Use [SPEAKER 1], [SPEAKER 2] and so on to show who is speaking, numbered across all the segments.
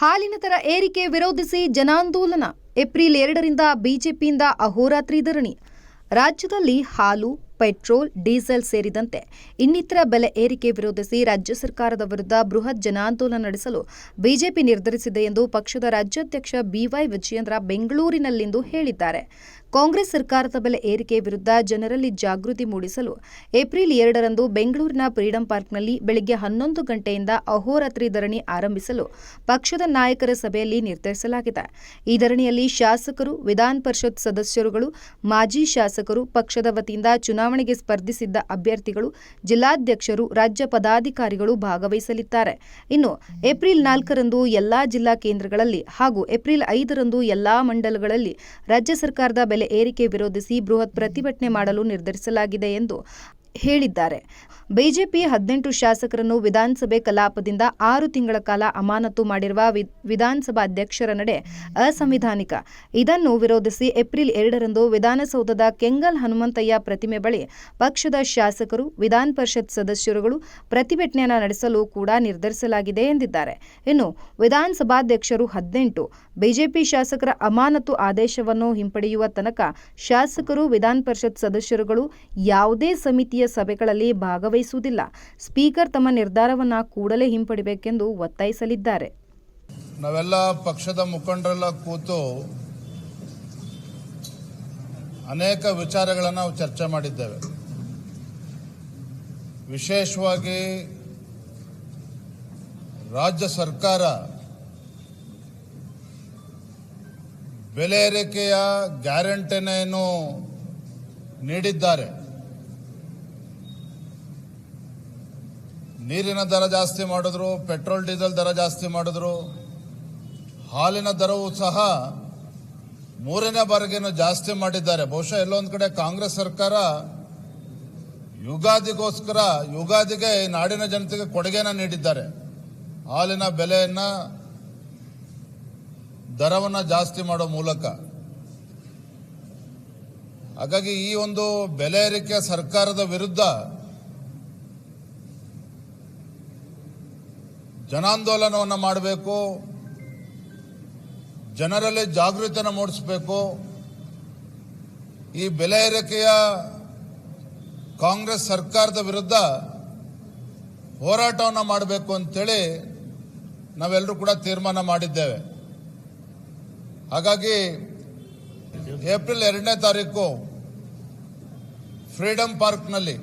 [SPEAKER 1] ಹಾಲಿನ ದರ ಏರಿಕೆ ವಿರೋಧಿಸಿ ಜನಾಂದೋಲನ. ಏಪ್ರಿಲ್ ಎರಡರಿಂದ ಬಿಜೆಪಿಯಿಂದ ಅಹೋರಾತ್ರಿ ಧರಣಿ. ರಾಜ್ಯದಲ್ಲಿ ಹಾಲು ಪೆಟ್ರೋಲ್, ಡೀಸೆಲ್ ಸೇರಿದಂತೆ ಇನ್ನಿತರ ಬೆಲೆ ಏರಿಕೆ ವಿರೋಧಿಸಿ ರಾಜ್ಯ ಸರ್ಕಾರದ ವಿರುದ್ಧ ಬೃಹತ್ ಜನಾಂದೋಲನ ನಡೆಸಲು ಬಿಜೆಪಿ ನಿರ್ಧರಿಸಿದೆ ಎಂದು ಪಕ್ಷದ ರಾಜ್ಯಾಧ್ಯಕ್ಷ ಬಿವೈ ವಿಜಯೇಂದ್ರ ಬೆಂಗಳೂರಿನಲ್ಲಿಂದು ಹೇಳಿದ್ದಾರೆ. ಕಾಂಗ್ರೆಸ್ ಸರ್ಕಾರದ ಬೆಲೆ ಏರಿಕೆ ವಿರುದ್ಧ ಜನರಲ್ಲಿ ಜಾಗೃತಿ ಮೂಡಿಸಲು ಏಪ್ರಿಲ್ ಎರಡರಂದು ಬೆಂಗಳೂರಿನ ಫ್ರೀಡಂ ಪಾರ್ಕ್ನಲ್ಲಿ ಬೆಳಗ್ಗೆ ಹನ್ನೊಂದು ಗಂಟೆಯಿಂದ ಅಹೋರಾತ್ರಿ ಧರಣಿ ಆರಂಭಿಸಲು ಪಕ್ಷದ ನಾಯಕರ ಸಭೆಯಲ್ಲಿ ನಿರ್ಧರಿಸಲಾಗಿದೆ. ಈ ಧರಣಿಯಲ್ಲಿ ಶಾಸಕರು, ವಿಧಾನ ಪರಿಷತ್ ಸದಸ್ಯರುಗಳು, ಮಾಜಿ ಶಾಸಕರು, ಪಕ್ಷದ ವತಿಯಿಂದ ಚುನಾವಣೆಗೆ ಸ್ಪರ್ಧಿಸಿದ್ದ ಅಭ್ಯರ್ಥಿಗಳು ಜಿಲ್ಲಾಧ್ಯಕ್ಷರು, ರಾಜ್ಯ ಪದಾಧಿಕಾರಿಗಳು ಭಾಗವಹಿಸಲಿದ್ದಾರೆ. ಇನ್ನು ಏಪ್ರಿಲ್ ನಾಲ್ಕರಂದು ಎಲ್ಲಾ ಜಿಲ್ಲಾ ಕೇಂದ್ರಗಳಲ್ಲಿ ಹಾಗೂ ಏಪ್ರಿಲ್ ಐದರಂದು ಎಲ್ಲಾ ಮಂಡಲಗಳಲ್ಲಿ ರಾಜ್ಯ ಸರ್ಕಾರದ ಬೆಲೆ ಏರಿಕೆ ವಿರೋಧಿಸಿ ಬೃಹತ್ ಪ್ರತಿಭಟನೆ ಮಾಡಲು ನಿರ್ಧರಿಸಲಾಗಿದೆ ಎಂದು ಹೇಳಿದ್ದಾರೆ. ಬಿಜೆಪಿ ಹದಿನೆಂಟು ಶಾಸಕರನ್ನು ವಿಧಾನಸಭೆ ಕಲಾಪದಿಂದ ಆರು ತಿಂಗಳ ಕಾಲ ಅಮಾನತು ಮಾಡಿರುವ ವಿಧಾನಸಭಾ ಅಧ್ಯಕ್ಷರ ನಡೆ ಅಸಂವಿಧಾನಿಕ. ಇದನ್ನು ವಿರೋಧಿಸಿ ಏಪ್ರಿಲ್ ಎರಡರಂದು ವಿಧಾನಸೌಧದ ಕೆಂಗಲ್ ಹನುಮಂತಯ್ಯ ಪ್ರತಿಮೆ ಬಳಿ ಪಕ್ಷದ ಶಾಸಕರು, ವಿಧಾನ ಪರಿಷತ್ ಸದಸ್ಯರುಗಳು ಪ್ರತಿಭಟನೆ ನಡೆಸಲು ಕೂಡ ನಿರ್ಧರಿಸಲಾಗಿದೆ ಎಂದಿದ್ದಾರೆ. ಇನ್ನು ವಿಧಾನಸಭಾಧ್ಯಕ್ಷರು ಹದಿನೆಂಟು, ಬಿಜೆಪಿ ಶಾಸಕರ ಅಮಾನತು ಆದೇಶವನ್ನು ಹಿಂಪಡೆಯುವ ತನಕ ಶಾಸಕರು, ವಿಧಾನ ಪರಿಷತ್ ಸದಸ್ಯರುಗಳು ಯಾವುದೇ ಸಮಿತಿಯ ಸಭೆಗಳಲ್ಲಿ ಭಾಗವಹಿಸುವುದಿಲ್ಲ. ಸ್ಪೀಕರ್ ತಮ್ಮ ನಿರ್ಧಾರವನ್ನು ಕೂಡಲೇ ಹಿಂಪಡಿಬೇಕೆಂದು ಒತ್ತಾಯಿಸಲಿದ್ದಾರೆ.
[SPEAKER 2] ನಾವೆಲ್ಲ ಪಕ್ಷದ ಮುಖಂಡರೆಲ್ಲ ಕೂತು ಅನೇಕ ವಿಚಾರಗಳನ್ನು ನಾವು ಚರ್ಚೆ ಮಾಡಿದ್ದೇವೆ. ವಿಶೇಷವಾಗಿ ರಾಜ್ಯ ಸರ್ಕಾರ ಬೆಲೆ ಏರಿಕೆಯ ಗ್ಯಾರಂಟಿನೇನು ನೀಡಿದ್ದಾರೆ. ನೀರಿನ ದರ ಜಾಸ್ತಿ ಮಾಡಿದ್ರು, ಪೆಟ್ರೋಲ್, ಡೀಸೆಲ್ ದರ ಜಾಸ್ತಿ ಮಾಡಿದ್ರು. ಹಾಲಿನ ದರವೂ ಸಹ ಮೂರನೇ ಬಾರಿಗೇನು ಜಾಸ್ತಿ ಮಾಡಿದ್ದಾರೆ. ಬಹುಶಃ ಎಲ್ಲೊಂದು ಕಡೆ ಕಾಂಗ್ರೆಸ್ ಸರ್ಕಾರ ಯುಗಾದಿಗೋಸ್ಕರ, ಯುಗಾದಿಗೆ ನಾಡಿನ ಜನತೆಗೆ ಕೊಡುಗೆನ ನೀಡಿದ್ದಾರೆ. ಹಾಲಿನ ಬೆಲೆಯನ್ನ ದರವನ್ನ ಜಾಸ್ತಿ ಮಾಡೋ ಮೂಲಕ. ಹಾಗಾಗಿ ಈ ಒಂದು ಬೆಲೆ ಏರಿಕೆ ಸರ್ಕಾರದ ವಿರುದ್ಧ ಜನಾಂದೋಲನವನ್ನು ಮಾಡಬೇಕು, ಜನರಲ್ಲಿ ಜಾಗೃತನ ಮೂಡಿಸಬೇಕು. ಈ ಬೆಲೆ ಏರಿಕೆಯ ಕಾಂಗ್ರೆಸ್ ಸರ್ಕಾರದ ವಿರುದ್ಧ ಹೋರಾಟವನ್ನು ಮಾಡಬೇಕು ಅಂತೇಳಿ ನಾವೆಲ್ಲರೂ ಕೂಡ ತೀರ್ಮಾನ ಮಾಡಿದ್ದೇವೆ. ಹಾಗಾಗಿ ಏಪ್ರಿಲ್ ಎರಡನೇ ತಾರೀಕು ಫ್ರೀಡಂ ಪಾರ್ಕ್ನಲ್ಲಿ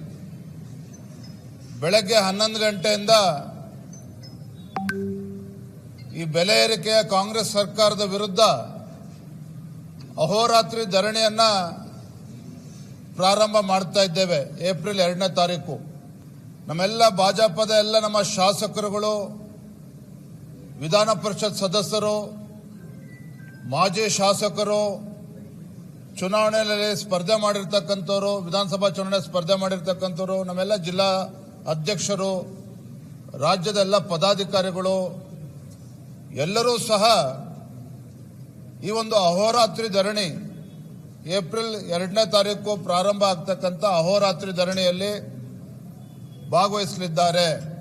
[SPEAKER 2] ಬೆಳಗ್ಗೆ ಹನ್ನೊಂದು ಗಂಟೆಯಿಂದ ಈ ಬೆಲೆ ಏರಿಕೆಯ ಕಾಂಗ್ರೆಸ್ ಸರ್ಕಾರದ ವಿರುದ್ಧ ಅಹೋರಾತ್ರಿ ಧರಣಿಯನ್ನ ಪ್ರಾರಂಭ ಮಾಡ್ತಾ ಇದ್ದೇವೆ, ಏಪ್ರಿಲ್ ಎರಡನೇ ತಾರೀಕು. ನಮ್ಮೆಲ್ಲ ಭಾಜಪದ ಎಲ್ಲ ನಮ್ಮ ಶಾಸಕರುಗಳು, ವಿಧಾನ ಪರಿಷತ್ ಸದಸ್ಯರು, ಮಾಜಿ ಶಾಸಕರು, ಚುನಾವಣೆಯಲ್ಲಿ ಸ್ಪರ್ಧೆ ಮಾಡಿರ್ತಕ್ಕಂಥವ್ರು, ವಿಧಾನಸಭಾ ಚುನಾವಣೆ ಸ್ಪರ್ಧೆ ಮಾಡಿರ್ತಕ್ಕಂಥವ್ರು, ನಮ್ಮೆಲ್ಲ ಜಿಲ್ಲಾ ಅಧ್ಯಕ್ಷರು, ರಾಜ್ಯದ ಎಲ್ಲ ಪದಾಧಿಕಾರಿಗಳು ಎಲ್ಲರೂ ಸಹ ಈ ಒಂದು ಅಹೋರಾತ್ರಿ ಧರಣಿ ಏಪ್ರಿಲ್ ಎರಡನೇ ತಾರೀಕು ಪ್ರಾರಂಭ ಆಗ್ತಕ್ಕಂಥ ಅಹೋರಾತ್ರಿ ಧರಣಿಯಲ್ಲಿ ಭಾಗವಹಿಸಲಿದ್ದಾರೆ.